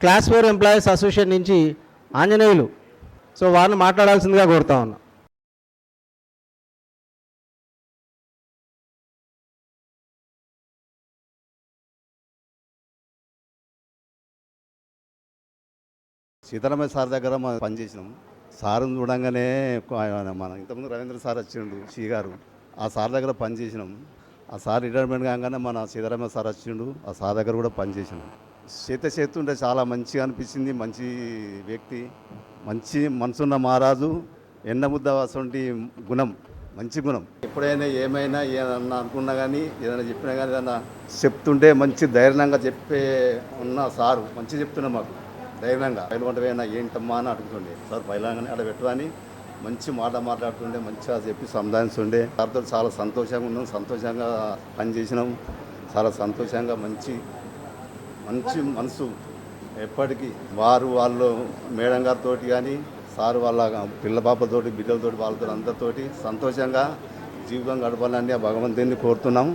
Class four employees association నుంచి Anjaneyulu. So వారిని మాట్లాడాల్సిందిగా కోరుతా ఉన్నా. సీతారామయ్య సార్ దగ్గర మనం పనిచేసినాం సార్ని చూడంగానే ఎక్కువ మన ఇంతకుముందు రవీంద్ర సార్ వచ్చిండు సి గారు. ఆ సార్ దగ్గర పనిచేసినాం ఆ సార్ రిటైర్మెంట్ కాగానే మన సీతారామయ్య సార్ వచ్చిండు ఆ సార్ దగ్గర కూడా పనిచేసినాం చేత చేస్తుంటే చాలా మంచిగా అనిపించింది మంచి వ్యక్తి మంచి మనసున్న మహారాజు ఎన్న ముద్ద అసంటి గుణం మంచి గుణం. ఎప్పుడైనా ఏమైనా ఏదన్నా అనుకున్నా కానీ ఏదైనా చెప్పినా కానీ ఏదన్నా చెప్తుంటే మంచి ధైర్యంగా చెప్పే ఉన్న సారు మంచి చెప్తున్నా మాకు. ధైర్యంగా. బయలువంటమైనా ఏంటమ్మా అని అడుగుతుండే. సార్ బయలుగానే అక్కడ పెట్టమని మంచి మాట మాట్లాడుతుండే మంచిగా చెప్పి సంధానిస్తుండే. సార్తో చాలా సంతోషంగా ఉన్నాం సంతోషంగా పనిచేసినాం. చాలా సంతోషంగా మంచి మంచి మనసు. ఎప్పటికీ వారు వాళ్ళు మేడం గారితో కానీ సార్ వాళ్ళ పిల్ల పాపతోటి బిడ్డలతోటి వాళ్ళతో అందరితోటి సంతోషంగా జీవితం గడపాలని ఆ భగవంతుని కోరుతున్నాం.